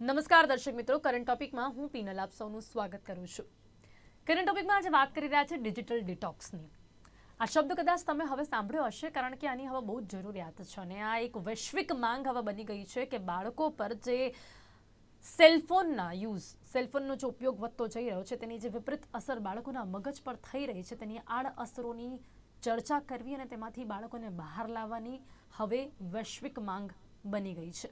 નમસ્કાર દર્શક મિત્રો કરંટ ટોપિકમાં હું પીનલ આપ સૌનું સ્વાગત કરું છું. કરંટ ટોપિકમાં આજે વાત કરી રહ્યા છે ડિજિટલ ડિટોક્સની આ શબ્દ કદાચ તમે હવે સાંભળ્યો હશે કારણ કે આની હવે બહુ જ જરૂરિયાત છે અને આ એક વૈશ્વિક માંગ હવે બની ગઈ છે કે બાળકો પર જે સેલફોનના યુઝ સેલફોનનો જે ઉપયોગ વધતો જઈ રહ્યો છે તેની જે વિપરીત અસર બાળકોના મગજ પર થઈ રહી છે તેની આડ અસરોની ચર્ચા કરવી અને તેમાંથી બાળકોને બહાર લાવવાની હવે વૈશ્વિક માંગ બની ગઈ છે.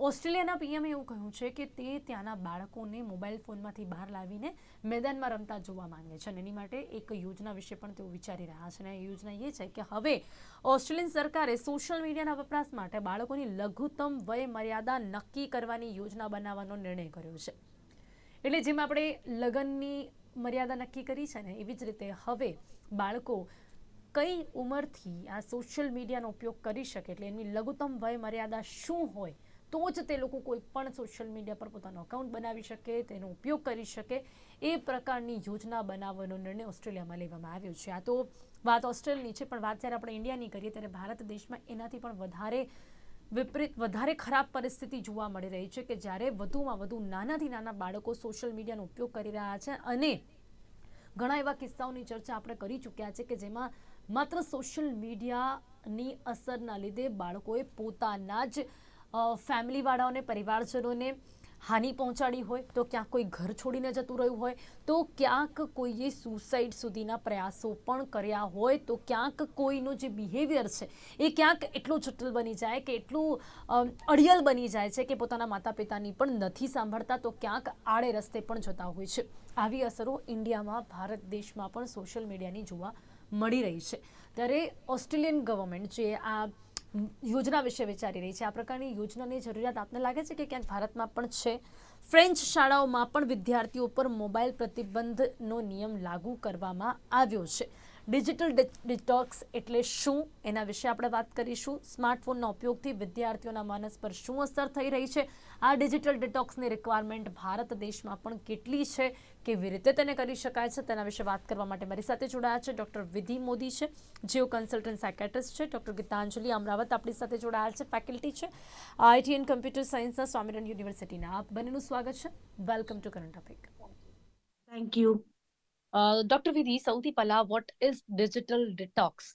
ઓસ્ટ્રેલિયાના પીએમએ એવું કહ્યું છે કે તે ત્યાંના બાળકોને મોબાઈલ ફોનમાંથી બહાર લાવીને મેદાનમાં રમતા જોવા માંગે છે અને એની માટે એક યોજના વિશે પણ તેઓ વિચારી રહ્યા છે અને એ યોજના એ છે કે હવે ઓસ્ટ્રેલિયન સરકારે સોશિયલ મીડિયાના વપરાશ માટે બાળકોની લઘુત્તમ વય મર્યાદા નક્કી કરવાની યોજના બનાવવાનો નિર્ણય કર્યો છે. એટલે જેમ આપણે લગ્નની મર્યાદા નક્કી કરી છે ને એવી જ રીતે હવે બાળકો કઈ ઉંમરથી આ સોશિયલ મીડિયાનો ઉપયોગ કરી શકે એટલે એની લઘુત્તમ વય મર્યાદા શું હોય તો જ તે લોકો કોઈ પણ સોશિયલ મીડિયા પર પોતાનો અકાઉન્ટ બનાવી શકે, તેનો ઉપયોગ કરી શકે. એ પ્રકારની યોજના બનાવવાનો નિર્ણય ઓસ્ટ્રેલિયામાં લેવામાં આવ્યો છે. આ તો વાત ઓસ્ટ્રેલિયાની છે, પણ વાત જ્યારે આપણે ઇન્ડિયાની કરીએ ત્યારે ભારત દેશમાં એનાથી પણ વધારે વિપરીત, વધારે ખરાબ પરિસ્થિતિ જોવા મળી રહી છે કે જ્યારે વધુમાં વધુ નાનાથી નાના બાળકો સોશિયલ મીડિયાનો ઉપયોગ કરી રહ્યા છે અને ઘણા એવા કિસ્સાઓની ચર્ચા આપણે કરી ચૂક્યા છે કે જેમાં માત્ર સોશિયલ મીડિયાની અસરના લીધે બાળકોએ પોતાના જ ફેમિલીવાળાઓને, પરિવારજનોને હાનિ પહોંચાડી હોય, તો ક્યાંક કોઈ ઘર છોડીને જતું રહ્યું હોય, તો ક્યાંક કોઈએ સુસાઇડ સુધીના પ્રયાસો પણ કર્યા હોય, તો ક્યાંક કોઈનું જે બિહેવિયર છે, એ ક્યાંક એટલું જટિલ બની જાય કે એટલું અડિયલ બની જાય છે કે પોતાના માતા પિતાની પણ નથી સાંભળતા, તો ક્યાંક આડે રસ્તે પણ જતા હોય છે. આવી અસરો ઇન્ડિયામાં, ભારત દેશમાં પણ સોશિયલ મીડિયાની જોવા મળી રહી છે. ત્યારે ઓસ્ટ્રેલિયન ગવર્મેન્ટ જે આ યોજના વિશે વિચારી રહી છે. આ પ્રકારની યોજનાની જરૂરિયાત આપને લાગે છે કે ક્યાંક ભારતમાં પણ છે? ફ્રેન્ચ શાળાઓમાં પણ વિદ્યાર્થીઓ પર મોબાઈલ પ્રતિબંધનો નિયમ લાગુ કરવામાં આવ્યો છે. ડિજિટલ ડિટોક્સ એટલે શું? એના વિશે આપણે વાત કરીશું. સ્માર્ટફોનના ઉપયોગથી વિદ્યાર્થીઓના માનસ પર શું અસર થઈ રહી છે? આ ડિજિટલ ડિટોક્સની રિક્વાયરમેન્ટ ભારત દેશમાં પણ કેટલી છે? કેવી રીતે તેને કરી શકાય છે તેના વિશે વાત કરવા માટે મારી સાથે જોડાયા છે ડૉક્ટર વિધિ મોદી છે, જેઓ કન્સલ્ટન્ટ સાયકેટ્રિસ્ટ છે, ડૉક્ટર ગીતાંજલિ અમરાવત આપણી સાથે જોડાયા છે ફેકલ્ટી છે. આઈટી એન્ડ કમ્પ્યુટર સાયન્સના સ્વામિનારાયણ યુનિવર્સિટીના આપ બંનેનું સ્વાગત છે. Welcome to current topic thank you doctor Vidhi, સૌથી પહેલા વોટ ઇઝ ડિજિટલ ડિટોક્સ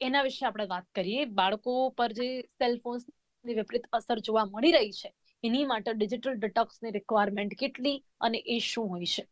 એના વિશે આપણે વાત કરીએ. બાળકો પર જે સેલફોન્સની વિપરીત અસર જોવા મળી રહી છે એની માટે ડિજિટલ ડિટોક્સની રિક્વાયરમેન્ટ કેટલી અને એ શું હોય છે?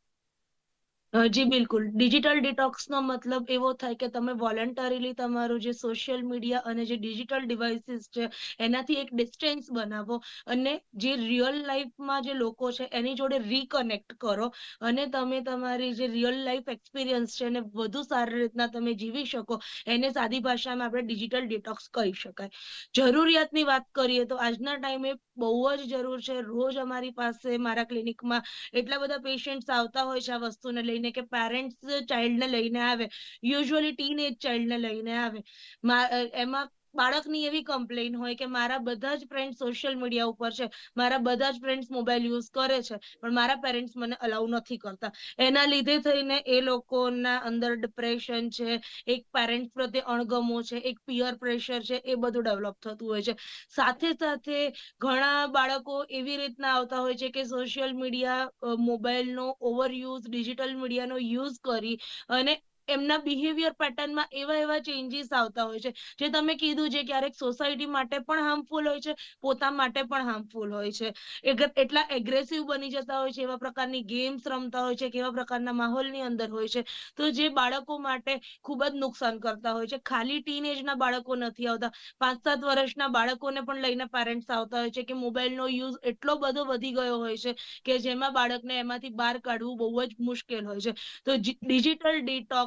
જી, બિલકુલ. ડિજિટલ ડિટોક્સનો મતલબ એવો થાય કે તમે વોલન્ટરીલી તમારું જે સોશિયલ મીડિયા અને જે ડિજિટલ ડિવાઇસીસ છે, એનાથી એક ડિસ્ટન્સ બનાવો અને જે રિયલ લાઈફમાં જે લોકો છે, એની જોડે રીકનેક્ટ કરો અને તમે તમારી જે રિયલ લાઈફ એક્સપિરિયન્સ છે, એને વધુ સારી રીતના તમે જીવી શકો, એને સાદી ભાષામાં આપણે ડિજિટલ ડિટોક્સ કહી શકાય. જરૂરિયાતની વાત કરીએ તો આજના ટાઈમે બહુ જ જરૂર છે. રોજ અમારી પાસે મારા ક્લિનિકમાં એટલા બધા પેશન્ટ્સ આવતા હોય છે આ વસ્તુને લઈને. કે પેરેન્ટ્સ ચાઇલ્ડને લઈને આવે. યુઝ્યુઅલી ટીન એજ ચાઇલ્ડને લઈને આવે. એમાં બાળકની એવી કમ્પ્લેન હોય કે મારા બધા જ ફ્રેન્ડ સોશિયલ મીડિયા ઉપર છે, મારા બધા જ ફ્રેન્ડ્સ મોબાઈલ યુઝ કરે છે, પણ મારા પેરેન્ટ્સ મને અલાઉ નથી કરતા. એના લીધે થઈને એ લોકોના અંદર ડિપ્રેશન છે, એક પેરેન્ટ્સ પ્રત્યે અણગમો છે, એક પિયર પ્રેશર છે, એ બધું ડેવલપ થતું હોય છે. સાથે સાથે ઘણા બાળકો એવી રીતના આવતા હોય છે કે સોશિયલ મીડિયા મોબાઈલનો ઓવરયુઝ ડિજિટલ મીડિયાનો યુઝ કરી અને એમના બિહેવિયર પેટર્નમાં એવા એવા ચેન્જીસ આવતા હોય છે. જે તમે કીધું છે ક્યારેક સોસાયટી માટે પણ હાર્મફુલ હોય છે, પોતા માટે પણ હાર્મફુલ હોય છે. એટલા એગ્રેસિવ બની જતા હોય છે, એવા પ્રકારની ગેમ્સ રમતા હોય છે કેવા પ્રકારના માહોલની અંદર હોય છે. તો જે બાળકો માટે ખૂબ જ નુકસાન કરતા હોય છે. ખાલી ટીન એજના બાળકો નથી આવતા. પાંચ સાત વર્ષના બાળકોને પણ લઈને પેરેન્ટ્સ આવતા હોય છે કે મોબાઈલનો યુઝ એટલો બધો વધી ગયો હોય છે કે જેમાં બાળકને એમાંથી બહાર કાઢવું બહુ જ મુશ્કેલ હોય છે. તો ડિજિટલ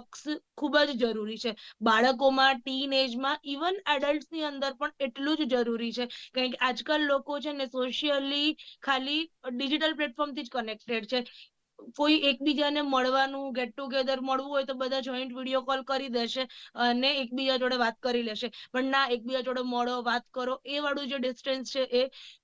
ડિટોક્સ ખૂબ જ જરૂરી છે. બાળકોમાં ટીન એજમાં ઇવન એડલ્ટની અંદર પણ એટલું જ જરૂરી છે. કારણ કે આજકાલ લોકો છે ને સોશિયલી ખાલી ડિજિટલ પ્લેટફોર્મથી જ કનેક્ટેડ છે. કોઈ એકબીજાને મળવાનું ગેટ ટુગેધર મળવું હોય તો બધા જોઈન્ટ વીડિયો કોલ કરી દેશે અને એકબીજા જોડે વાત કરી લેશે. પણ ના, એકબીજા જોડે મળો, વાત કરો, એ વાળું જે ડિસ્ટન્સ છે એ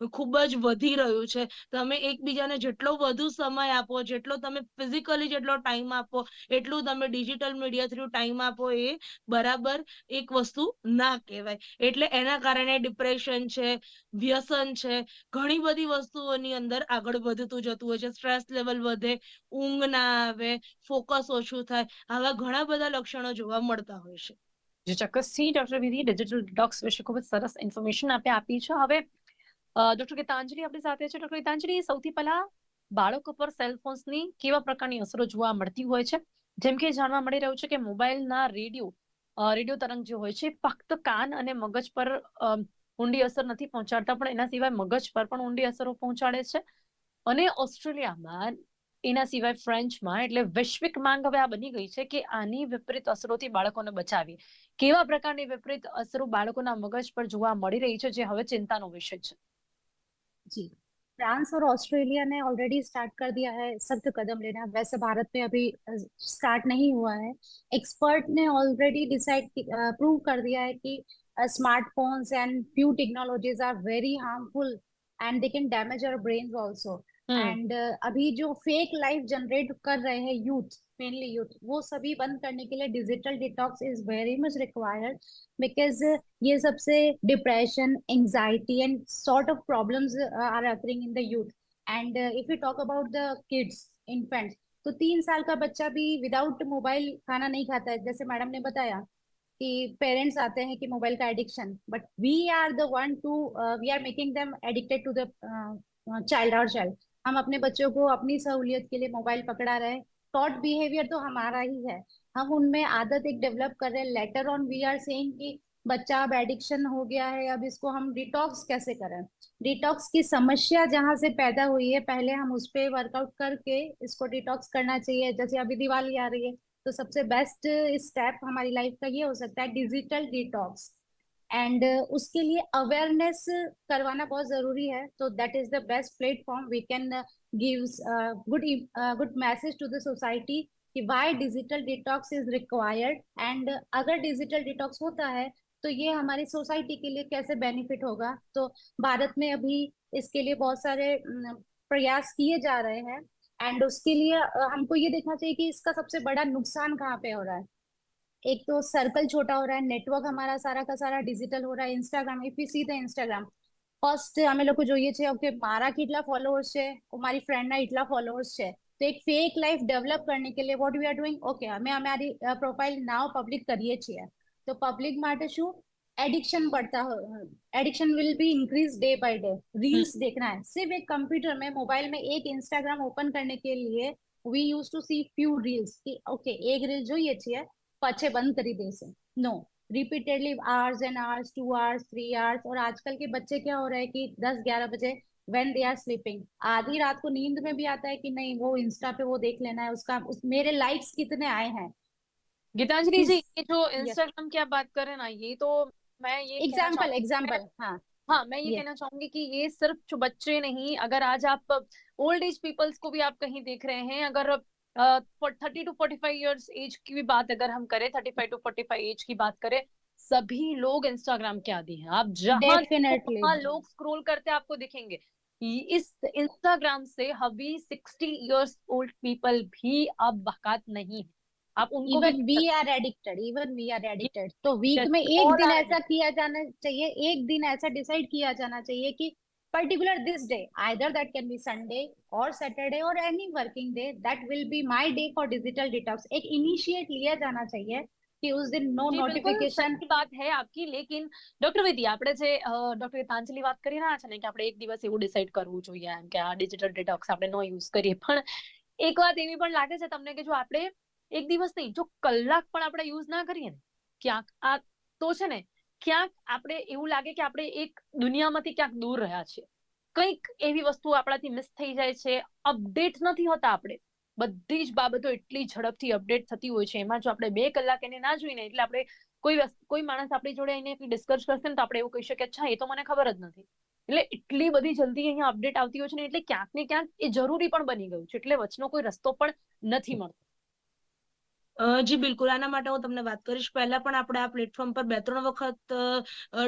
ખૂબ જ વધી રહ્યું છે. તમે એકબીજાને જેટલો વધુ સમય આપો, જેટલો તમે ફિઝિકલી જેટલો ટાઈમ આપો, એટલું તમે ડિજિટલ મીડિયા થ્રુ ટાઈમ આપો એ બરાબર એક વસ્તુ ના કહેવાય. એટલે એના કારણે ડિપ્રેશન છે, વ્યસન છે, ઘણી બધી વસ્તુઓની અંદર આગળ વધતું જતું હોય છે. સ્ટ્રેસ લેવલ વધે ઊંઘ ના આવે, ફોકસ ઓછું થાય, આવા ઘણા બધા લક્ષણો જોવા મળતા હોય છે. જે ચોક્કસથી ડોક્ટર વિધિ ડિજિટલ ડોક્સ વિશે ખૂબ સરસ ઇન્ફોર્મેશન આપે આપી છે. હવે ડોક્ટર ગીતાંજલિ આપણી સાથે છે. ડોક્ટર ગીતાંજલિ, સૌથી પહેલા બાળકો પર સેલફોન્સની કેવા પ્રકારની અસરો જોવા મળતી હોય છે? જેમ કે જાણવા મળી રહ્યું છે કે મોબાઈલના રેડિયો રેડિયો તરંગ જે હોય છે ફક્ત કાન અને મગજ પર ઊંડી અસર નથી પહોંચાડતા, પણ એના સિવાય મગજ પર પણ ઊંડી અસરો પહોંચાડે છે. અને ઓસ્ટ્રેલિયામાં એના સિવાય ફ્રેન્ચમાં એટલે વૈશ્વિક માંગ હવે આ બની ગઈ છે કે આની વિપરીત અસરોથી બાળકોને બચાવી કેવા પ્રકારની વિપરીત અસરો બાળકોના મગજ પર જોવા મળી રહી છે જે હવે ચિંતાનો વિષય છે जी फ्रांस और ऑस्ट्रेलिया ने ऑलरेडी स्टार्ट कर दिया है सख्त कदम लेना वैसे भारत में अभी स्टार्ट नहीं हुआ है एक्सपर्ट ने ऑलरेडी डिसाइड प्रूव कर दिया है कि smartphones and few technologies are very harmful and they can damage our brain also and uh, अभी जो फेक लाइफ जनरेट कर रहे हैं यूथ मेनली यूथ वो सभी बंद करने के लिए digital detox is very much required because ये सबसे depression anxiety and sort of problems are occurring in the youth and if you talk about the kids infants तो तीन साल का बच्चा भी विदाउट मोबाइल खाना नहीं खाता है। जैसे मैडम ने बताया कि पेरेंट्स आते हैं कि मोबाइल का addiction but we are the one to we are making them addicted to the child और चाइल्ड हम अपने बच्चों को अपनी सहूलियत के लिए मोबाइल पकड़ा रहे टॉट बिहेवियर तो हमारा ही है। हम उनमें आदत एक डेवलप कर रहे हैं। Later on we are saying कि बच्चा अब एडिक्शन हो गया है, अब इसको हम डिटॉक्स कैसे करें? डिटॉक्स की समस्या जहाँ से पैदा हुई है, पहले हम उस पर वर्कआउट करके इसको डिटॉक्स करना चाहिए। जैसे अभी दिवाली आ रही है तो सबसे बेस्ट स्टेप हमारी लाइफ का ये हो सकता है डिजिटल डिटॉक्स एंड उसके लिए अवेयरनेस करवाना बहुत ज़रूरी है। तो that is the best platform we can give good good message to the society कि why digital detox is required and अगर डिजिटल डिटॉक्स होता है तो ये हमारी सोसाइटी के लिए कैसे बेनिफिट होगा? तो भारत में अभी इसके लिए बहुत सारे प्रयास किए जा रहे हैं। एंड उसके लिए हमको ये देखना चाहिए कि इसका सबसे बड़ा नुकसान कहाँ पे हो रहा है। एक तो सर्कल छोटा हो रहा है नेटवर्क हमारा सारा का सारा डिजिटल हो रहा है Instagram if you see the Instagram first અમે લોકો જોઈએ છે કે મારા કેટલા ફોલોઅર્સ છે મારી ફ્રેન્ડના એટલા ફોલોઅર્સ છે तो एक फेक लाइफ डेवलप करने के लिए what we are doing okay हमें हमारी प्रोफ़ाइल नाव पब्लिक करिए छे તો પબ્લિક માટે શું एडिक्शन बढ़ता हो addiction will be increase day by day reels देखना है सिर्फ़ एक कंप्यूटर में मोबाइल में एक इंस्टाग्राम ओपन करने के लिए we use to see few reels okay एक रील જોઈએ છીએ पछे बंद करी देसे no repeatedly hours and hours two hours three hours और आजकल के बच्चे क्या हो रहा है कि दस ग्यारह बजे वेन दे आर स्लीपिंग आधी रात को नींद में भी आता है कि नहीं वो इंस्टा पे वो देख लेना है उसका उस मेरे लाइक्स कितने आए हैं। गीतांजलि जी ये जो इंस्टाग्राम की आप बात करें ना ये तो मैं ये एग्ज़ाम्पल एग्ज़ाम्पल हाँ। हाँ मैं ये कहना चाहूँगी कि ये सिर्फ़ जो बच्चे नहीं अगर आज आप ओल्ड एज पीपल्स को भी आप कहीं देख रहे हैं अगर thirty to forty five years age की भी बात अगर हम करें thirty five to forty five age की बात करें सभी लोग इंस्टाग्राम के आदि हैं। आप जहाँ लोग स्क्रॉल करते हैं आपको दिखेंगे। इस इंस्टाग्राम से अभी सिक्सटी इयर्स ओल्ड पीपल भी अब बकात नहीं है। आप उनको even we are addicted even we are addicted तो वीक में एक दिन ऐसा किया जाना चाहिए एक दिन ऐसा डिसाइड किया जाना चाहिए कि particular this day either that can be sunday or saturday or any working day that will be my day for digital detox एक initiate लिया जाना चाहिए कि उस दिन नो નોટિફિકેશન की बात है आपकी लेकिन ડોક્ટર વિધિ આપણે જે ડોક્ટર તાંજલી વાત કરી રહ્યા છે ને કે આપણે એક દિવસ એવું ડિસાઈડ કરવું જોઈએ એમ કે આ ડિજિટલ ડિટોક્સ આપણે નો યુઝ કરીએ પણ એક વાત એવી પણ લાગે છે તમને કે જો આપણે એક દિવસ નહીં જો કલાક પણ આપણે યુઝ ના કરીએ ને ક્યાંક આ તો છે ને ક્યાંક આપણે એવું લાગે કે આપણે એક દુનિયામાંથી ક્યાંક દૂર રહ્યા છીએ. કંઈક એવી વસ્તુ આપણાથી મિસ થઈ જાય છે. અપડેટ નથી હોતા આપણે. બધી જ બાબતો એટલી ઝડપથી અપડેટ થતી હોય છે. એમાં જો આપણે બે કલાક એને ના જોઈને, એટલે આપણે કોઈ કોઈ માણસ આપણી જોડે એને ડિસ્કસ કરશે ને તો આપણે એવું કહી શકીએ, અચ્છા, એ તો મને ખબર જ નથી. એટલે એટલી બધી જલ્દી અહીંયા અપડેટ આવતી હોય છે ને, એટલે ક્યાંક ને ક્યાંક એ જરૂરી પણ બની ગયું છે. એટલે વચનો કોઈ રસ્તો પણ નથી મળતો. જી, બિલકુલ. આના માટે હું તમને વાત કરીશ. પહેલા પણ આપણે આ પ્લેટફોર્મ પર બે ત્રણ વખત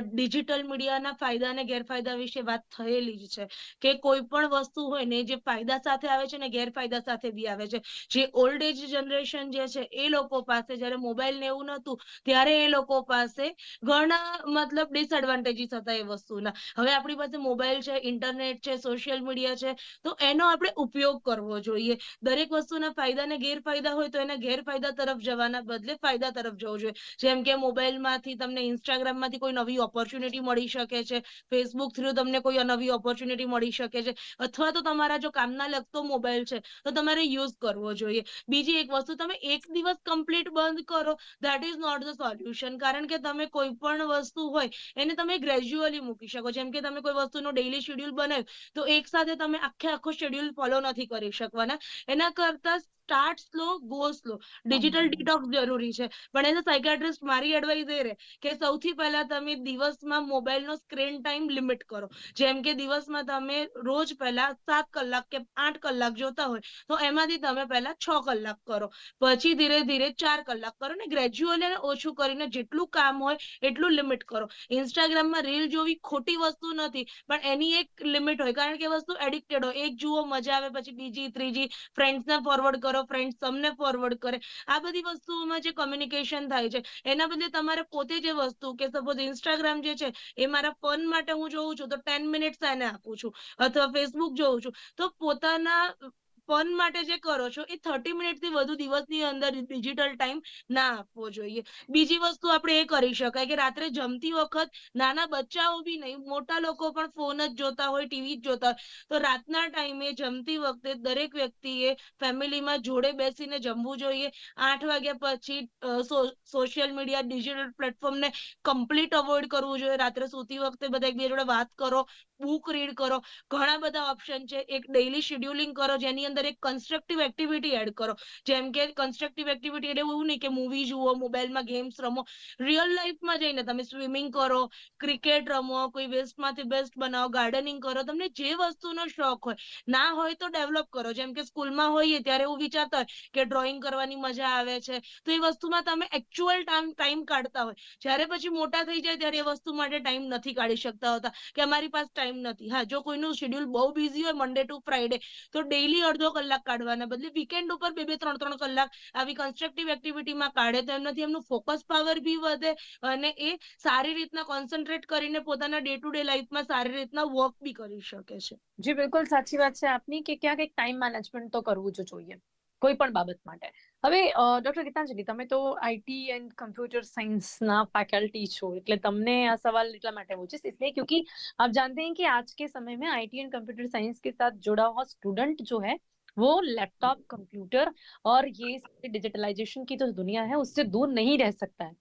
ડિજિટલ મીડિયાના ફાયદા અને ગેરફાયદા વિશે વાત થયેલી જ છે કે કોઈ પણ વસ્તુ હોય ને જે ફાયદા સાથે આવે છે ને ગેરફાયદા સાથે બી આવે છે. જે ઓલ્ડ એજ જનરેશન જે છે એ લોકો પાસે જ્યારે મોબાઈલ ને એવું નહોતું ત્યારે એ લોકો પાસે ઘણા મતલબ ડિસએડવાન્ટેજીસ હતા એ વસ્તુના. હવે આપણી પાસે મોબાઈલ છે ઇન્ટરનેટ છે સોશિયલ મીડિયા છે, તો એનો આપણે ઉપયોગ કરવો જોઈએ. દરેક વસ્તુના ફાયદા અને ગેરફાયદા હોય તો એના ગેરફાયદા તરફ જવાના બદલે ફાયદા તરફ જવું જોઈએ. જેમ કે મોબાઈલમાંથી તમને ઇન્સ્ટાગ્રામમાંથી કોઈ નવી ઓપોર્ચ્યુનિટી મળી શકે છે. ફેસબુક થ્રુ તમને કોઈ નવી ઓપોર્ચ્યુનિટી મળી શકે છે. અથવા તો તમારા જો કામના લગતો મોબાઈલ છે, તો તમારે યુઝ કરવો જોઈએ. બીજી એક વસ્તુ, તમે એક દિવસ કમ્પ્લીટ બંધ કરો that is not the solution કારણ કે તમે કોઈ પણ વસ્તુ હોય, એને તમે ગ્રેજ્યુઅલી મૂકી શકો. જેમ કે તમે કોઈ વસ્તુનો ડેઈલી શેડ્યુલ બનાવ્યું, તો એક સાથે તમે આખે આખો શેડ્યુલ ફોલો નથી કરી શકવાના. એના કરતા start slow go slow digital detox જરૂરી છે. પણ એઝ અ સાયકાટ્રિસ્ટ મારી એડવાઇસ એ રહે કે સૌથી પહેલા તમે દિવસમાં મોબાઈલનો સ્ક્રીન ટાઈમ લિમિટ કરો. જેમ કે દિવસમાં તમે રોજ પહેલા સાત કલાક કે આઠ કલાક જોતા હોય તો એમાંથી તમે પહેલા છ કલાક કરો. પછી ધીરે ધીરે ચાર કલાક કરો ને ગ્રેજ્યુઅલી અને ઓછું કરીને જેટલું કામ હોય એટલું લિમિટ કરો. ઇન્સ્ટાગ્રામમાં રીલ જોવી ખોટી વસ્તુ નથી પણ એની એક લિમિટ હોય. કારણ કે વસ્તુ એડિક્ટેડ હોય. એક જુઓ મજા આવે પછી બીજી ત્રીજી ફ્રેન્ડ્સને ફોરવર્ડ કરો. ફ્રેન્ડ્સ તમને ફોરવર્ડ કરે. આ બધી વસ્તુઓમાં જે કમ્યુનિકેશન થાય છે, એના બદલે તમારે પોતે જે વસ્તુ કે સપોઝ ઇન્સ્ટાગ્રામ જે છે, એ મારા ફન માટે હું જોઉં છું, તો ટેન મિનિટ્સ એને આપું છું. અથવા ફેસબુક જોઉં છું. તો પોતાના ફન માટે જે કરો છો, એ થર્ટી મિનિટથી વધુ દિવસની અંદર ડિજિટલ ટાઈમ ના આપવો જોઈએ. બીજી વસ્તુ આપણે એ કરી શકાય કે રાત્રે જમતી વખત નાના બચ્ચાઓ બી નહીં, મોટા લોકો પણ ફોન જ જોતા હોય ટીવી જ જોતા હોય. તો રાતના ટાઈમે જમતી વખતે દરેક વ્યક્તિએ ફેમિલીમાં જોડે બેસીને જમવું જોઈએ. આઠ વાગ્યા પછી સોશિયલ મીડિયા ડિજિટલ પ્લેટફોર્મને કમ્પ્લીટ અવોઇડ કરવું જોઈએ. રાત્રે સૂતી વખતે બધા એકબીજા જોડે વાત કરો બુક રીડ કરો. ઘણા બધા ઓપ્શન છે. એક ડેઇલી શેડ્યુલિંગ કરો, જેની અંદર એક કન્સ્ટ્રક્ટિવ એક્ટિવિટી એડ કરો. જેમ કે કન્સ્ટ્રક્ટિવ એક્ટિવિટી એટલે એવું નહીં કે મૂવી જુઓ, મોબાઈલમાં ગેમ્સ રમો. રિયલ લાઈફમાં જઈને તમે સ્વિમિંગ કરો ક્રિકેટ રમો, કોઈ વેસ્ટમાંથી બેસ્ટ બનાવો ગાર્ડનિંગ કરો, તમને જે વસ્તુનો શોખ હોય, ના હોય તો ડેવલપ કરો. જેમ કે સ્કૂલમાં હોઈએ ત્યારે એવું વિચારતા હોય કે ડ્રોઈંગ કરવાની મજા આવે છે. તો એ વસ્તુમાં તમે એકચ્યુઅલ ટાઈમ કાઢતા હોય. જ્યારે પછી મોટા થઈ જાય ત્યારે એ વસ્તુ માટે ટાઈમ નથી કાઢી શકતા હોતા. કે અમારી પાસે ટાઈમ નથી. હા, જો કોઈનું શેડ્યુલ બહુ બિઝી હોય મંડે ટુ ફ્રાઈડે તો ડેઈલી અડધો કલાક કાઢવાના બદલે વીકેન્ડ ઉપર બે બે ત્રણ ત્રણ કલાક આવી કન્સ્ટ્રક્ટિવ એક્ટિવિટીમાં કાઢે તો એમનાથી એમનું ફોકસ પાવર બી વધે અને એ સારી રીતના કોન્સન્ટ્રેટ કરીને પોતાના ડે ટુ ડે લાઈફમાં સારી રીતના વર્ક બી કરી શકે છે. જી, બિલકુલ સાચી વાત છે આપની કે ક્યાંક એક ટાઈમ મેનેજમેન્ટ તો કરવું જ જોઈએ. કોઈ પણ બાબત માટે. હવે ડોક્ટર ગીતાંજલિ તમે તો આઈટી એન્ડ કમ્પ્યુટર સાइंसના ફેકલ્ટી છો, એટલે તમને આ સવાલ એટલા માટે પૂછીશ. इसलिए क्योंकि आप जानते हैं कि आज के समय में आईटी एंड कंप्यूटर साइंस के साथ जुड़ा हुआ स्टूडेंट जो है वो लैपटॉप कंप्यूटर और ये डिजिटलाइजेशन की तो दुनिया है उससे दूर नहीं रह सकता है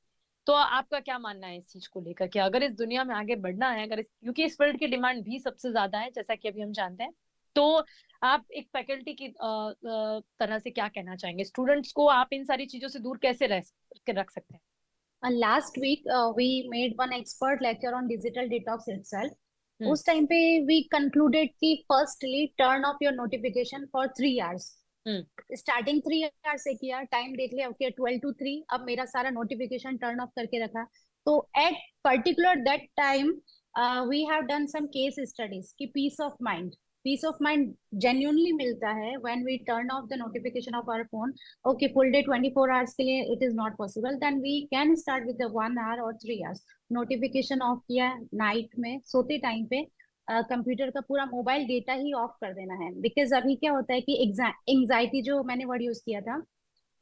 तो आपका क्या मानना है इस चीज़ को लेकर कि अगर इस दुनिया में आगे बढ़ना है अगर इस क्योंकि इस फ़ील्ड की डिमांड भी सबसे ज़्यादा है जैसा कि अभी हम जानते हैं तो आप एक फैकल्टी की तरह से क्या कहना चाहेंगे स्टूडेंट्स को आप इन सारी चीज़ों से दूर कैसे रख सकते हैं Uh, last week uh, we made one expert lecture on digital detox itself. Hmm. उस टाइम पे we concluded कि turn off your notification for three hours. Hmm. Starting three hours से किया टाइम देख लिया ओके ट्वेल्व टू थ्री अब मेरा सारा नोटिफिकेशन टर्न ऑफ़ करके रखा तो at particular that time we have done some case studies की peace of mind peace of mind genuinely मिलता है when we turn off the notification of our phone okay full day 24 hours के लिए it is not possible then we can start with one hour और three hours notification off किया night में सोते time पे computer uh, का पूरा mobile data he of कर देना है। बिकॉज़ अभी क्या होता है कि एंजाइटी जो मैंने वर्ड यूज़ किया था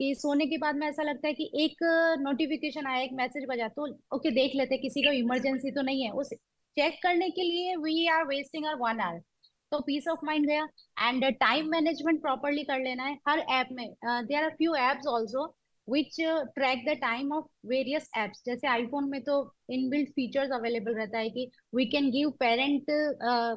कि सोने के बाद में ऐसा लगता है कि एक नोटिफिकेशन आया एक मैसेज बजा तो ओके देख लेते किसी को इमरजेंसी तो नहीं है। उस चेक करने के लिए we are wasting are one hour तो पीस ऑफ़ माइंड गया. एंड टाइम मैनेजमेंट प्रॉपरली कर लेना है हर ऐप में. There are few apps also which track the time of various apps जैसे आईफोन में तो इनबिल्ट फीचर्स अवेलेबल रहता है कि we can give parent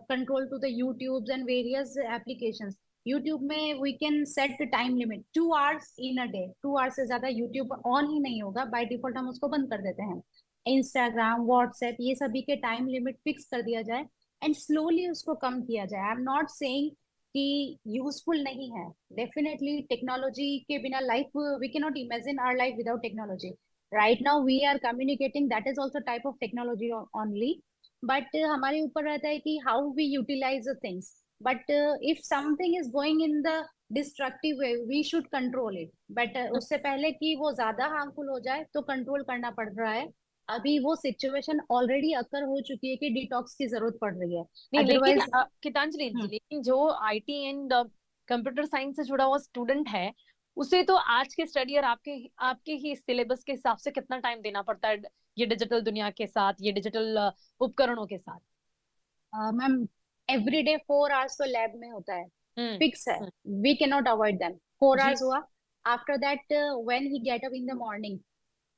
control to the YouTube and various application YouTube में we can set the time limit two hours in a day two hours से ज़्यादा YouTube on ही नहीं होगा. बाय डिफ़ॉल्ट हम उसको बंद कर देते हैं. इंस्टाग्राम व्हाट्सएप ये सभी के टाइम लिमिट फिक्स कर दिया जाए. एंड स्लोली उसको कम किया जाए। आई एम नॉट सेइंग कि यूजफुल नहीं है। डेफिनेटली टेक्नोलॉजी के बिना life we can not imagine our life without technology right now we are communicating that is also type of technology only but हमारे ऊपर रहता है कि how we utilise the things but if something is going in the destructive way we should control it but उससे पहले कि वो ज़्यादा हार्मफुल हो जाए तो कंट्रोल करना पड़ रहा है। अभी वो सिचुएशन ऑलरेडी अकर हो चुकी है कि डिटॉक्स की ज़रूरत पड़ रही है। नहीं लेकिन Otherwise- अ, गीतांजलि जी हम्म। लेकिन जो आईटी एंड कंप्यूटर साइंस से जुड़ा हुआ स्टूडेंट है उसे तो आज के स्टडी और आपके आपके ही सिलेबस के हिसाब से कितना टाइम देना पड़ता है ये डिजिटल दुनिया के साथ ये डिजिटल उपकरणों के साथ? Ma'am every day four hours तो लैब में होता है। फिक्स है। हम्म। We can not avoid them four hours हुआ। After that when he get up in the morning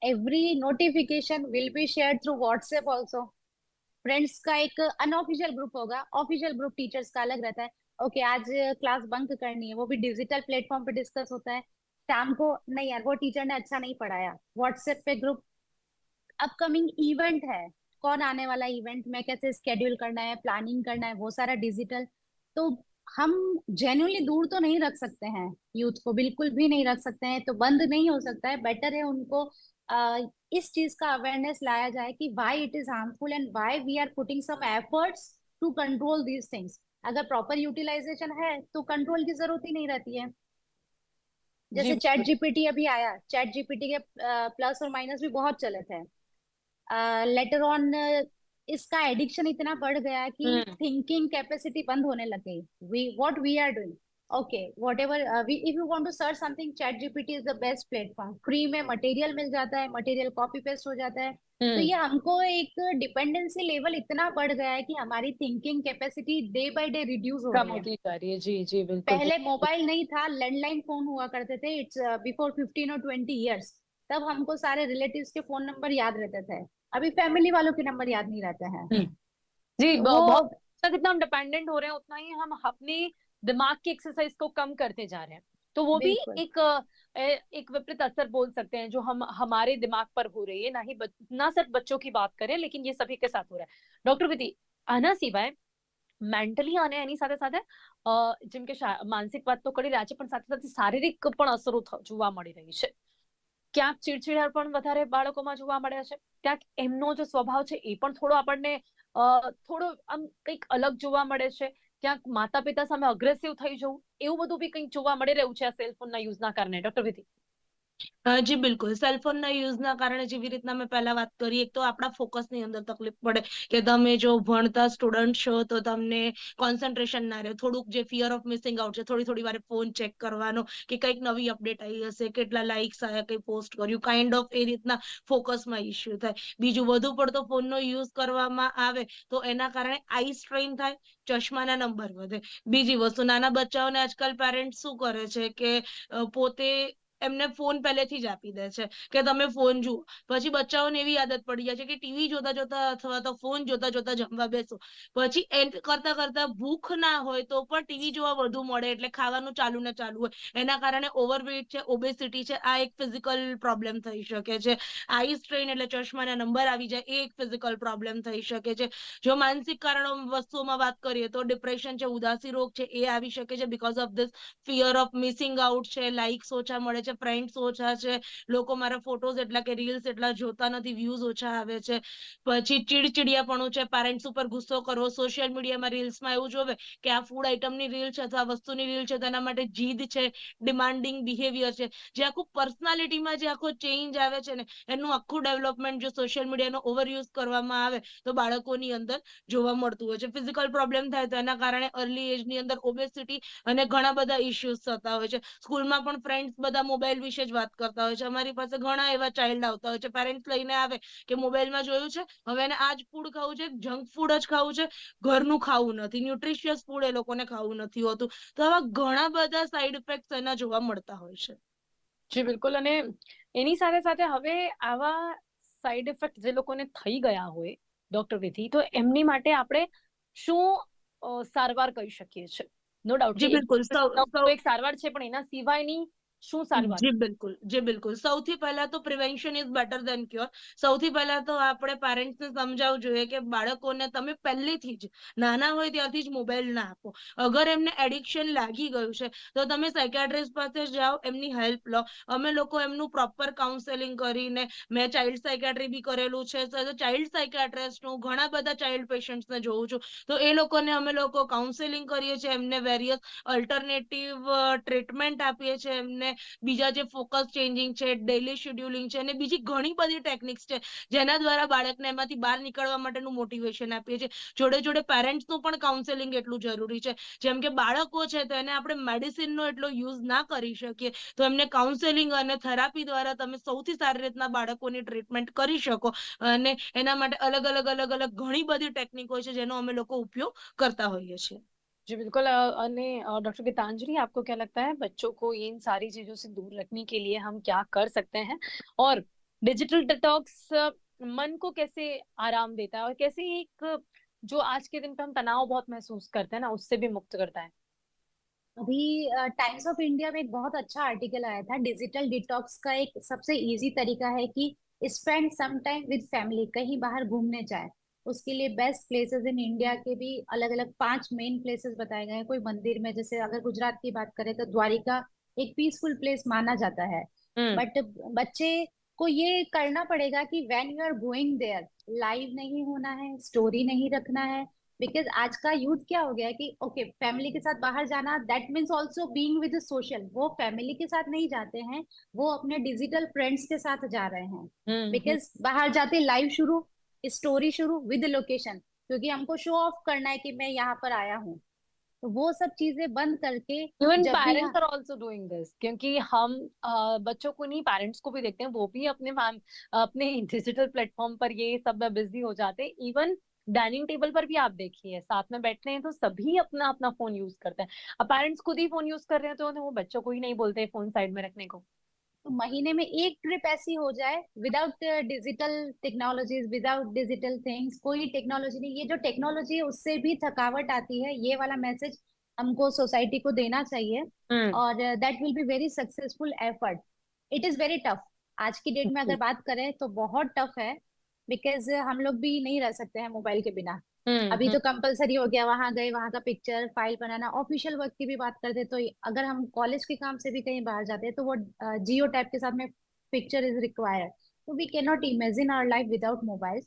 every notification will be share through WhatsApp also friends का एक unofficial group होगा official group teachers का अलग रहता है। Okay okay, आज class bunk करनी है वो भी डिजिटल प्लेटफॉर्म पे डिस्कस होता है। शाम को नहीं यार वो टीचर ने अच्छा नहीं पढ़ाया। व्हाट्सएप पे ग्रुप अपकमिंग इवेंट है। कौन आने वाला इवेंट में कैसे स्केड्यूल करना है प्लानिंग करना है वो सारा डिजिटल तो हम जेन्यूनली दूर तो नहीं रख सकते हैं यूथ को बिल्कुल भी नहीं रख सकते हैं तो बंद नहीं हो सकता है। बेटर है उनको इस चीज़ का अवेयरनेस लाया जाए कि why it is harmful and why we are putting some efforts to control these things अगर प्रॉपर यूटिलाइजेशन है तो कंट्रोल की ज़रूरत ही नहीं रहती है। जैसे चैट जीपीटी अभी आया। चैट जीपीटी के प्लस और माइनस भी बहुत चले थे लेटर uh, ऑन uh, इसका एडिक्शन इतना बढ़ गया कि हम्म। थिंकिंग कैपेसिटी बंद होने लग गई। We what we are doing okay whatever we if you want to search something ChatGPT is the best platform free में मटेरियल मिल जाता है मटेरियल कॉपी पेस्ट हो जाता है। तो हम्म ये हमको एक डिपेंडेंसी लेवल इतना बढ़ गया है कि हमारी thinking capacity day by day reduce हो कम रही है। होती जा रही है। जी जी बिल्कुल। पहले मोबाइल नहीं था लैंडलाइन फ़ोन हुआ करते थे इट्स बिफोर फिफ्टीन और ट्वेंटी इयर्स तब हमको सारे रिलेटिव्स के फ़ोन नंबर याद रहते थे। अभी फैमिली वालों के नंबर याद नहीं रहते हैं। जी बहुत तक जितना हम डिपेंडेंट हो रहे हैं उतना ही हम अपने दिमाग की एक्सरसाइज को कम करते जा रहे हैं तो वो भी बिल्कुल। एक अ, ए- एक विपरीत असर बोल सकते हैं जो हम हमारे दिमाग पर हो रही है ना ही बच, ना सिर्फ बच्चों की बात करें लेकिन ये सभी के साथ हो रहा है डॉक्टर विधि આના સિવાય મેન્ટલી અને એની સાથે સાથે અ, જેમ કે શા- માનસિક વાત તો કરી રહ્યા છે પણ સાથે સાથે શારીરિક પણ અસરો થ- જોવા મળી રહી છે ક્યાંક ચીડચીડા પણ વધારે બાળકોમાં જોવા મળ્યા છે ક્યાંક એમનો જે સ્વભાવ છે એ પણ થોડો આપણને અ, થોડો આમ કંઈક અલગ જોવા મળે છે ક્યાંક માતા પિતા સામે અગ્રેસિવ થઈ જવું, એવું બધું બી કંઈક જોવા મળી રહ્યું છે આ સેલફોનના યુઝના કારણે ડોક્ટર વિધિ? જી, બિલકુલ. સેલફોનના યુઝના કારણે જેવી રીતના મેં પહેલા વાત કરી, એક તો આપણા ફોકસની અંદર તકલીફ પડે કે તમે જો ભણતા સ્ટુડન્ટ છો તો તમને કોન્સન્ટ્રેશન ના રહે. થોડુંક જે ફિયર ઓફ મિસિંગ આઉટ છે, થોડી થોડી વારે ફોન ચેક કરવાનો કે કંઈક નવી અપડેટ આવી હશે, કેટલા લાઇક્સ આવ્યા કઈ પોસ્ટ કર્યું કાઇન્ડ ઓફ એ રીતના ફોકસમાં ઇશ્યુ થાય. બીજું, વધુ પડતો ફોનનો યુઝ કરવામાં આવે તો એના કારણે આઈ સ્ટ્રેઇન થાય, ચશ્માના નંબર વધે. બીજી વસ્તુ, નાના બચ્ચાઓને આજકાલ પેરેન્ટ્સ શું કરે છે કે પોતે એમને ફોન પહેલેથી જ આપી દે છે કે તમે ફોન જુઓ. પછી બચ્ચાઓને એવી આદત પડી જાય છે કે ટીવી જોતા જોતા અથવા તો ફોન જોતા જોતા જમવા બેસો. પછી એ કરતા કરતા ભૂખ ના હોય તો પણ ટીવી જોવા વધુ મળે એટલે ખાવાનું ચાલુ ને ચાલુ હોય. એના કારણે ઓવરવેટ છે, ઓબેસિટી છે, આ એક ફિઝિકલ પ્રોબ્લેમ થઈ શકે છે. આઈ સ્ટ્રેન એટલે ચશ્માના નંબર આવી જાય એ એક ફિઝિકલ પ્રોબ્લેમ થઈ શકે છે. જો માનસિક કારણો વસ્તુઓમાં વાત કરીએ તો ડિપ્રેશન છે, ઉદાસી રોગ છે એ આવી શકે છે. Because of this fear of missing out છે લાઇક્સ ઓછા મળે છે ફ્રેન્ડ્સ ઓછા છે, લોકો મારા ફોટોઝ એટલા કે રીલ્સ એટલા જોતા નથી વ્યૂઝ ઓછા આવે છે. પછી ચીડચીડિયાપણું છે પેરેન્ટ્સ ઉપર ગુસ્સો કરવો સોશિયલ મીડિયામાં રીલ્સમાં એવું જોવે કે આ ફૂડ આઇટમની રીલ છે અથવા વસ્તુની રીલ છે, તેના માટે જીદ છે ડિમાન્ડિંગ બિહેવિયર છે. જે આખું પર્સનાલિટીમાં જે આખો ચેન્જ આવે છે ને, એનું આખું ડેવલપમેન્ટ જો સોશિયલ મીડિયાનો ઓવરયુઝ કરવામાં આવે, તો બાળકોની અંદર જોવા મળતું હોય છે. ફિઝિકલ પ્રોબ્લેમ થાય તો એના કારણે અર્લી એજની અંદર ઓબેસિટી અને ઘણા બધા ઇસ્યુઝ થતા હોય છે. સ્કૂલમાં પણ ફ્રેન્ડ્સ બધા મોબાઈલ વિશે જ વાત કરતા હોય છે. અમારી પાસે ઘણા એવા ચાઇલ્ડ આવતા હોય છે. પેરેન્ટ્સ લઈને આવે કે મોબાઈલમાં જોયું છે હવે એને આ જ ફૂડ ખાવું છે જંક ફૂડ જ ખાવું છે. ઘરનું ખાવું નથી. ન્યુટ્રિશિયસ ફૂડ એ લોકોને ખાવું નથી હોતું. તો આવા ઘણા બધા સાઈડ ઇફેક્ટ એના જોવા મળતા હોય છે. જી બિલકુલ. અને એની સાથે સાથે હવે આવા સાઈડ ઇફેક્ટ જે લોકોને થઈ ગયા હોય ડોક્ટર વિધિ તો એમની માટે આપણે શું સારવાર કહી શકીએ છીએ? નો ડાઉટ જી બિલકુલ. એક સારવાર છે પણ એના સિવાયની શું સારવાર જી બિલકુલ જી બિલકુલ. સૌથી પહેલા તો prevention is better than cure સૌથી પહેલા તો આપણે પેરેન્ટ્સને સમજાવવું જોઈએ કે બાળકોને તમે પહેલેથી જ નાના હોય ત્યારથી જ મોબાઈલ ના આપો. અગર એમને એડિક્શન લાગી ગયું છે તો તમે સાયકેટ્રિસ્ટ પાસે જાઓ એમની હેલ્પ લો. અમે લોકો એમનું પ્રોપર કાઉન્સેલિંગ કરીને મેં ચાઇલ્ડ સાયકેટ્રી બી કરેલું છે. ચાઇલ્ડ સાયકેટ્રિસ્ટનું ઘણા બધા ચાઇલ્ડ પેશન્ટ્સને જોઉં છું. તો એ લોકોને અમે લોકો કાઉન્સેલિંગ કરીએ છીએ એમને વેરિયસ અલ્ટરનેટિવ ટ્રીટમેન્ટ આપીએ છીએ એમને બીજા જે ફોકસ ચેન્જિંગ છે ડેલી શેડ્યુલિંગ છે અને બીજી ઘણી બધી ટેકનિક્સ છે, જેના દ્વારા બાળકને એમાંથી બહાર નીકળવા માટેનું મોટિવેશન આપીએ છીએ. જોડે જોડે પેરેન્ટ્સનું પણ કાઉન્સેલિંગ એટલું જરૂરી છે. જેમ કે બાળકો છે, તો એને આપણે મેડિસિનનો એટલો યુઝ ના કરી શકીએ. તો એમને કાઉન્સેલિંગ અને થેરાપી દ્વારા તમે સૌથી સારી રીતના બાળકોની ટ્રીટમેન્ટ કરી શકો. અને એના માટે અલગ અલગ અલગ અલગ ઘણી બધી ટેકનિક છે, જેનો અમે લોકો ઉપયોગ કરતા હોઈએ છીએ. जी बिल्कुल अ, डॉक्टर गीतांजलि आपको क्या लगता है बच्चों को इन सारी चीज़ों से दूर रखने के लिए हम क्या कर सकते हैं? और डिजिटल डिटॉक्स मन को कैसे आराम देता है और कैसे एक जो आज के दिन पे हम तनाव बहुत महसूस करते हैं ना उससे भी मुक्त करता है? अभी टाइम्स ऑफ़ इंडिया में एक बहुत अच्छा आर्टिकल आया था डिजिटल डिटॉक्स का एक सबसे इजी तरीका है कि spend some time with family कहीं बाहर घूमने जाए। उसके लिए बेस्ट प्लेसेस इन इंडिया के भी अलग अलग पाँच मेन प्लेसेस बताए गए हैं। कोई मंदिर में जैसे अगर गुजरात की बात करें तो द्वारिका एक पीसफुल प्लेस माना जाता है। हम्म। बट बच्चे को ये करना पड़ेगा कि when you are going there live नहीं होना है स्टोरी नहीं रखना है। बिकॉज़ आज का यूथ क्या हो गया है कि ओके okay, फैमिली के साथ बाहर जाना that means also being with social वो फैमिली के साथ नहीं जाते हैं वो अपने डिजिटल फ्रेंड्स के साथ जा रहे हैं। हम्म बिकॉज़ बाहर जाते लाइव शुरू स्टोरी शुरू विद लोकेशन क्योंकि हमको शो ऑफ़ करना है कि मैं यहाँ पर आया हूँ। तो वो सब चीज़ें बंद करके even parents are also doing this क्योंकि हम अ, बच्चों को नहीं पेरेंट्स को भी देखते हैं वो भी अपने अपने डिजिटल प्लेटफॉर्म पर ये सब में बिज़ी हो जाते हैं। इवन डाइनिंग टेबल पर भी आप देखिए साथ में बैठते हैं तो सभी अपना अपना फ़ोन यूज़ करते हैं। अब पेरेंट्स खुद ही फ़ोन यूज़ कर रहे हैं तो वो बच्चों को ही नहीं बोलते फ़ोन साइड में रखने को। तो महीने में एक ट्रिप ऐसी हो जाए without digital technologies without digital things कोई टेक्नोलॉजी नहीं। ये जो टेक्नोलॉजी है उससे भी थकावट आती है। ये वाला मैसेज हमको सोसाइटी को देना चाहिए। और that will be very successful effort it is very tough आज की डेट में अगर बात करें तो बहुत टफ है। बिकॉज़ हम लोग भी नहीं रह सकते हैं मोबाइल के बिना। अभी तो कंपलसरी हो गया वहाँ गए वहाँ का पिक्चर फ़ाइल बनाना ऑफिशियल वर्क की भी बात करते तो अगर हम कॉलेज के काम से भी कहीं बाहर जाते हैं तो वो जियो टैब के साथ में पिक्चर इज़ रिक्वायर्ड। तो we can not imagine our life without mobile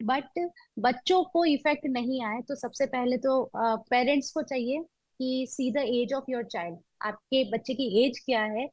but बच्चों को इफ़ेक्ट नहीं आए तो सबसे पहले तो पेरेंट्स को चाहिए कि see the age of your child. आपके बच्चे की एज क्या है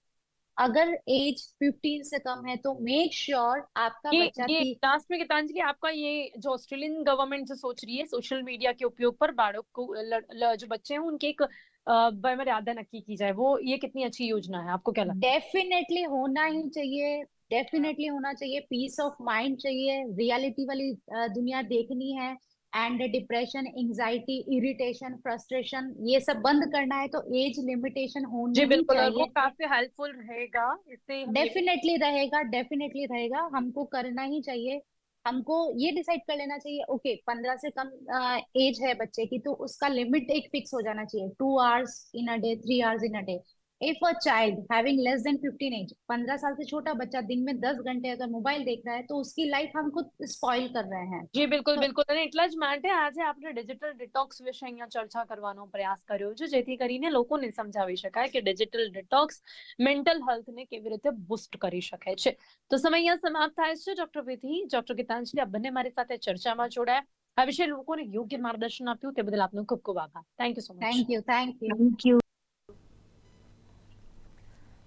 अगर एज 15 से कम है तो मेक श्योर sure आपका ये बच्चा ये लास्ट में गीतांजलि आपका ये जो ऑस्ट्रेलियन गवर्नमेंट जो सोच रही है सोशल मीडिया के उपयोग पर बाड़ों को ल, ल, जो बच्चे हैं उनकी एक मर्यादा नक्की की जाए। वो ये कितनी अच्छी योजना है? आपको क्या लगता है? डेफिनेटली होना ही चाहिए। डेफिनेटली होना चाहिए। पीस ऑफ़ माइंड चाहिए। रियलिटी वाली दुनिया देखनी है। And depression anxiety irritation frustration ये सब बंद करना है तो एज लिमिटेशन होनी जी बिल्कुल और वो काफ़ी हेल्पफुल रहेगा इससे डेफिनेटली रहेगा डेफिनेटली रहेगा हमको करना ही चाहिए। हमको ये डिसाइड कर लेना चाहिए ओके पंद्रह से कम एज है बच्चे की तो उसका लिमिट एक फिक्स हो जाना चाहिए two hours in a day three hours in a day if a child having less than fifteen age पंद्रह साल से छोटा बच्चा दिन में दस घंटे अगर मोबाइल देख रहा है तो उसकी लाइफ हम खुद स्पॉइल कर रहे हैं જી બિલકુલ તો બિલકુલ અને એટલા જ માટે આજે આપણે ડિજિટલ ડિટોક્સ વિશે અહીંયા ચર્ચા કરવાનો પ્રયાસ કર્યો છે જેથી કરીને લોકોને સમજાવી શકાય કે ડિજિટલ ડિટોક્સ મેન્ટલ હેલ્થને કેવી રીતે બુસ્ટ કરી શકે છે તો સમય અહીંયા સમાપ્ત થાય છે ડોક્ટર વિધિ ડોક્ટર ગીતાંજલિ આ બંને મારી સાથે ચર્ચામાં જોડાયા આ વિશે લોકોને યોગ્ય માર્ગદર્શન આપ્યું તે બદલ આપનો ખૂબ ખૂબ આભાર thank you so much thank you thank you thank you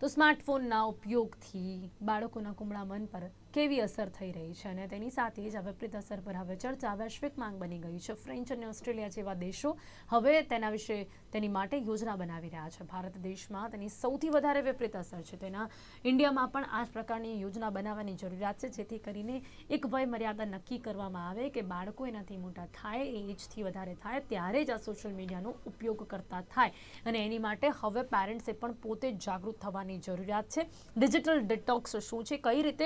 તો સ્માર્ટફોનના ઉપયોગથી બાળકોના કુમળા મન પર કેવી અસર થઈ રહી છે અને તેની સાથે જ આ વિપરીત અસર પર હવે ચર્ચા, વૈશ્વિક માંગ બની ગઈ છે. ફ્રેન્ચ અને ઓસ્ટ્રેલિયા જેવા દેશો હવે તેના વિશે તેની માટે યોજના બનાવી રહ્યા છે. ભારત દેશમાં તેની સૌથી વધારે વિપરીત અસર છે. તેના ઇન્ડિયામાં પણ આ પ્રકારની યોજના બનાવવાની જરૂરિયાત છે, જેથી કરીને એક વય મર્યાદા નક્કી કરવામાં આવે કે બાળકો એનાથી મોટા થાય, એ એજથી વધારે થાય, ત્યારે જ આ સોશિયલ મીડિયાનો ઉપયોગ કરતા થાય. અને એની માટે હવે પેરેન્ટ્સે પણ પોતે જાગૃત થવાની જરૂરિયાત છે. ડિજિટલ ડિટોક્સ શું છે? કઈ રીતે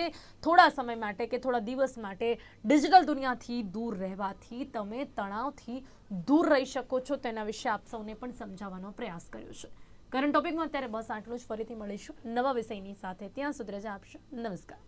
થોડા સમય માટે કે થોડા દિવસ માટે ડિજિટલ દુનિયાથી દૂર રહેવાથી તમે તણાવથી દૂર રહી શકો છો. તેના વિશે આપ સૌને પણ સમજાવવાનો પ્રયાસ કર્યો છે. કરંટ ટોપિકમાં અત્યારે બસ આટલું જ. ફરીથી મળીશું નવા વિષયની સાથે. ત્યાં સુધી રજા આપશો. નમસ્કાર.